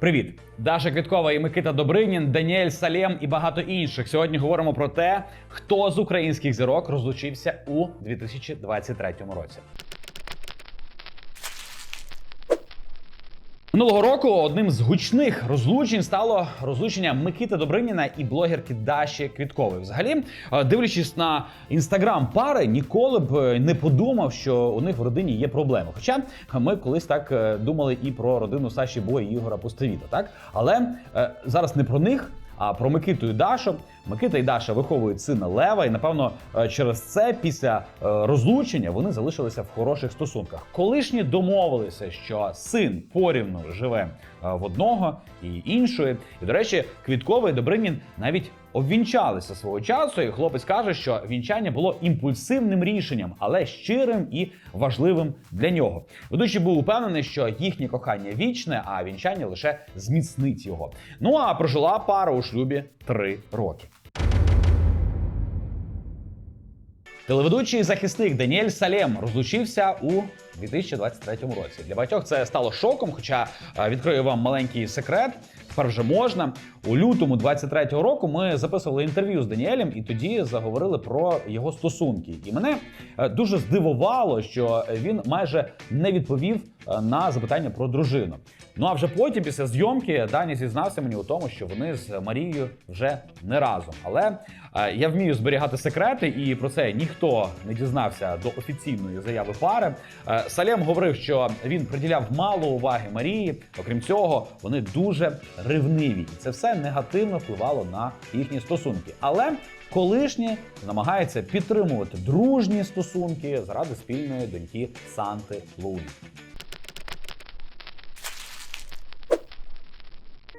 Привіт, Даша Квіткова і Микита Добринін, Даніель Салєм і багато інших. Сьогодні говоримо про те, хто з українських зірок розлучився у 2023 році. Минулого року одним з гучних розлучень стало розлучення Микити Добриніна і блогерки Даші Квіткової. Взагалі, е, дивлячись на інстаграм пари, ніколи б е, не подумав, що у них в родині є проблеми. Хоча ми колись так е, думали і про родину Саші Бо і Ігора Пустовіта, так але зараз не про них. А про Микиту і Дашу. Микита і Даша виховують сина Лева, і напевно е, через це після е, розлучення вони залишилися в хороших стосунках. Колишні домовилися, що син порівну живе е, в одного і іншої. І до речі, Квітковий Добринін навіть обвінчалися свого часу. І хлопець каже, що вінчання було імпульсивним рішенням, але щирим і важливим для нього. Ведучий був упевнений, що їхнє кохання вічне, а вінчання лише зміцнить його. Ну а прожила пара у шлюбі три роки. Телеведучий захисник Даніель Салєм розлучився у 2023 році. Для багатьох це стало шоком, хоча е, відкрию вам маленький секрет. Тепер вже можна. У лютому 23-го року ми записували інтерв'ю з Даніелем, і тоді заговорили про його стосунки. І мене е, дуже здивувало, що він майже не відповів е, на запитання про дружину. Ну а вже потім, після зйомки, Дані зізнався мені у тому, що вони з Марією вже не разом. Але е, я вмію зберігати секрети, і про це ніхто не дізнався до офіційної заяви пари. Салєм говорив, що він приділяв мало уваги Марії. Окрім цього, вони дуже ревниві, це все негативно впливало на їхні стосунки. Але колишні намагається підтримувати дружні стосунки заради спільної доньки Санти Луні.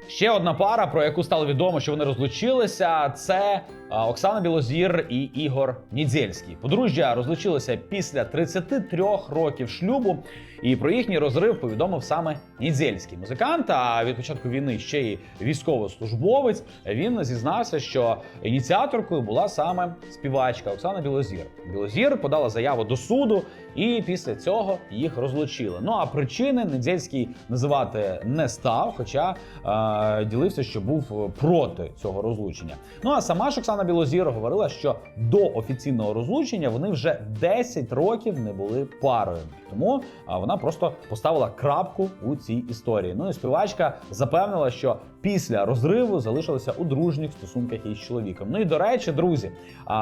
Ще одна пара, про яку стало відомо, що вони розлучилися, це Оксана Білозір і Ігор Нідзельський. Подружжя розлучилися після 33 років шлюбу, і про їхній розрив повідомив саме Нідзельський музикант. А від початку війни ще й військовослужбовець. Він зізнався, що ініціаторкою була саме співачка Оксана Білозір. Білозір подала заяву до суду, і після цього їх розлучили. Ну а причини Недзельський називати не став, хоча е, ділився, що був проти цього розлучення. Ну а сама ж Оксана Білозір говорила, що до офіційного розлучення вони вже 10 років не були парою. Тому вона просто поставила крапку у цій історії. Ну і співачка запевнила, що після розриву залишилася у дружніх стосунках із чоловіком. Ну і до речі, друзі,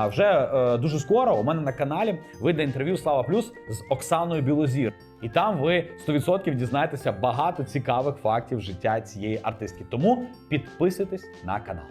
вже е, дуже скоро у мене на каналі вийде інтерв'ю Слава Плюс з Оксаною Білозір. І там ви 100% дізнаєтеся багато цікавих фактів життя цієї артистки. Тому підписуйтесь на канал.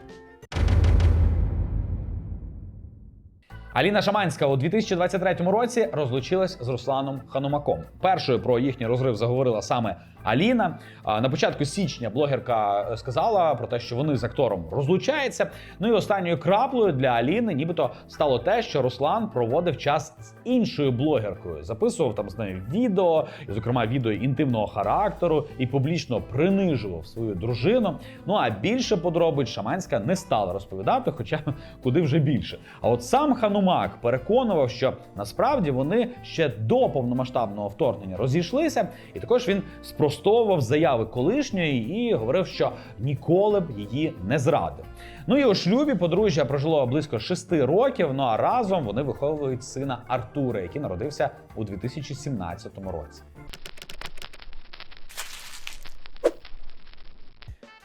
Аліна Шаманська у 2023 році розлучилась з Русланом Ханумаком. Першою про їхній розрив заговорила саме Аліна. На початку січня блогерка сказала про те, що вони з актором розлучаються. Ну і останньою краплею для Аліни, нібито стало те, що Руслан проводив час з іншою блогеркою, записував там з нею відео, зокрема, відео інтимного характеру, і публічно принижував свою дружину. Ну а більше подробиць Шаманська не стала розповідати, хоча куди вже більше. А от сам Ханумак переконував, що насправді вони ще до повномасштабного вторгнення розійшлися, і також він спростовував заяви колишньої і говорив, що ніколи б її не зрадив. Ну і у шлюбі подружжя прожило близько шести років. Ну а разом вони виховують сина Артура, який народився у 2017 році.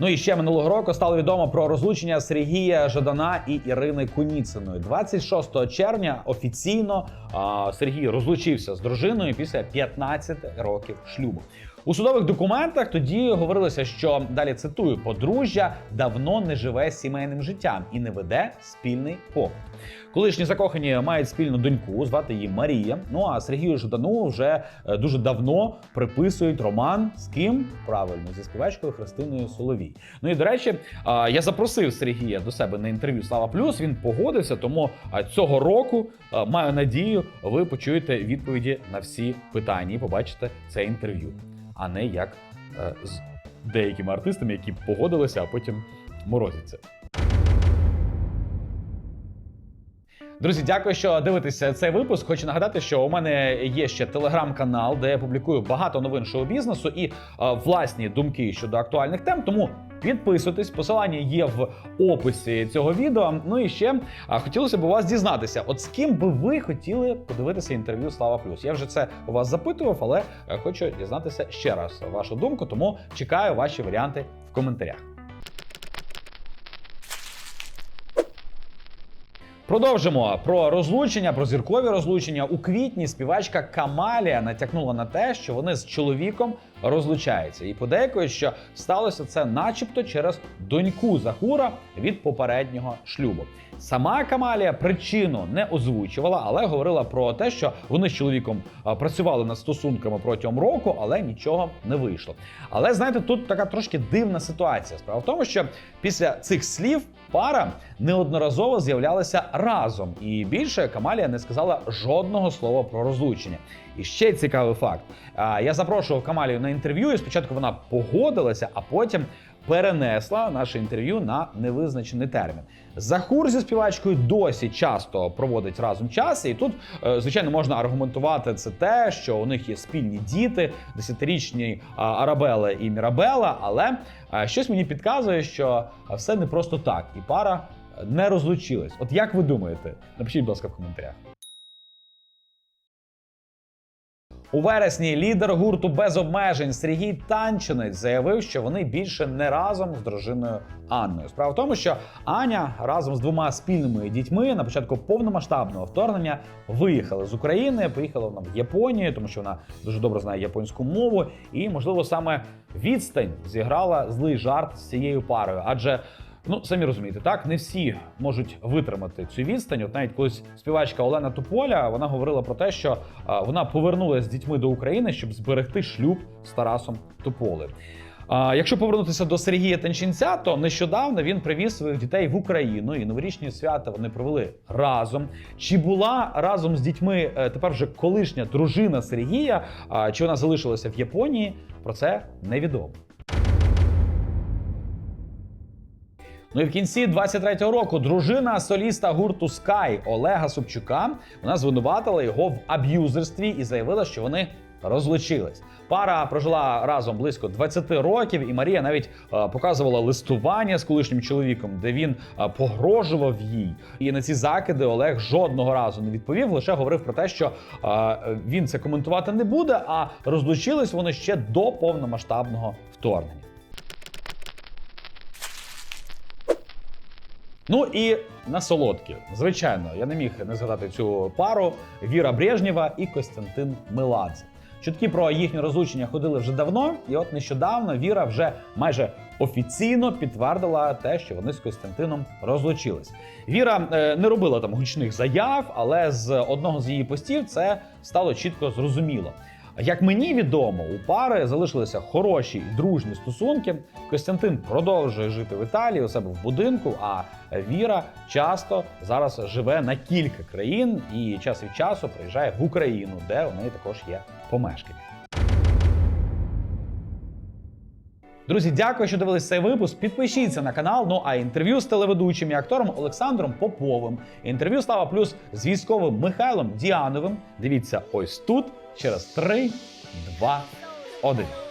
Ну і ще минулого року стало відомо про розлучення Сергія Жадана і Ірини Куніциної. 26 червня офіційно а, Сергій розлучився з дружиною після 15 років шлюбу. У судових документах тоді говорилося, що далі цитую: подружжя давно не живе сімейним життям і не веде спільний побут. Колишні закохані мають спільну доньку, звати її Марія. Ну а Сергію Ждану вже е, дуже давно приписують роман з ким правильно зі співачкою Христиною Соловій. Ну і до речі, я запросив Сергія до себе на інтерв'ю Слава Плюс. Він погодився, тому цього року маю надію, ви почуєте відповіді на всі питання і побачите це інтерв'ю, а не як е, з деякими артистами, які погодилися, а потім морозяться. Друзі, дякую, що дивитеся цей випуск. Хочу нагадати, що у мене є ще телеграм-канал, де я публікую багато новин шоу-бізнесу і е, власні думки щодо актуальних тем. Тому підписуйтесь, посилання є в описі цього відео. Ну і ще хотілося б у вас дізнатися, от з ким би ви хотіли подивитися інтерв'ю Слава Плюс. Я вже це у вас запитував, але е, хочу дізнатися ще раз вашу думку, тому чекаю ваші варіанти в коментарях. Продовжимо про розлучення, про зіркові розлучення. У квітні співачка Камалія натякнула на те, що вони з чоловіком розлучаються, і подейкують, що сталося це, начебто, через доньку Захура від попереднього шлюбу. Сама Камалія причину не озвучувала, але говорила про те, що вони з чоловіком працювали над стосунками протягом року, але нічого не вийшло. Але знаєте, тут така трошки дивна ситуація. Справа в тому, що після цих слів пара неодноразово з'являлася разом, і більше Камалія не сказала жодного слова про розлучення. І ще цікавий факт: я запрошував Камалію на інтерв'ю, і спочатку вона погодилася, а потім перенесла наше інтерв'ю на невизначений термін. Захур зі співачкою досі часто проводить разом час, і тут, е, звичайно, можна аргументувати це те, що у них є спільні діти, десятирічні Арабела і Мірабела. Але е, щось мені підказує, що все не просто так, і пара не розлучилась. От як ви думаєте? Напишіть, будь ласка, в коментарях. У вересні лідер гурту без обмежень Сергій Танчинець заявив, що вони більше не разом з дружиною Анною. Справа в тому, що Аня разом з двома спільними дітьми на початку повномасштабного вторгнення виїхали з України, поїхала вона в Японію, тому що вона дуже добре знає японську мову, і можливо саме відстань зіграла злий жарт з цією парою, адже. Ну, самі розумієте, так не всі можуть витримати цю відстань. От навіть колись співачка Олена Туполя вона говорила про те, що вона повернулася з дітьми до України, щоб зберегти шлюб з Тарасом Туполи. А, якщо повернутися до Сергія Танчинця, то нещодавно він привіз своїх дітей в Україну і новорічні свята вони провели разом. Чи була разом з дітьми е, тепер вже колишня дружина Сергія? а, Чи вона залишилася в Японії? Про це невідомо. Ну і в кінці 23-го року дружина соліста гурту Sky Олега Собчука вона звинуватила його в аб'юзерстві і заявила, що вони розлучились. Пара прожила разом близько 20 років, і Марія навіть е, показувала листування з колишнім чоловіком, де він е, погрожував їй. І на ці закиди Олег жодного разу не відповів. Лише говорив про те, що е, він це коментувати не буде. А розлучились вони ще до повномасштабного вторгнення. Ну і на солодкі. Звичайно, я не міг не згадати цю пару Віра Брежнєва і Костянтин Меладзе. Чутки про їхнє розлучення ходили вже давно, і от нещодавно Віра вже майже офіційно підтвердила те, що вони з Костянтином розлучились. Віра е, не робила там гучних заяв, але з одного з її постів це стало чітко зрозуміло. Як мені відомо, у пари залишилися хороші і дружні стосунки. Костянтин продовжує жити в Італії у себе в будинку. А Віра часто зараз живе на кілька країн і час від часу приїжджає в Україну, де у неї також є помешкання. Друзі, дякую, що дивились цей випуск. Підпишіться на канал. Ну а інтерв'ю з телеведучим і актором Олександром Поповим. Інтерв'ю Слава Плюс з військовим Михайлом Діановим. Дивіться ось тут через 3, 2, 1.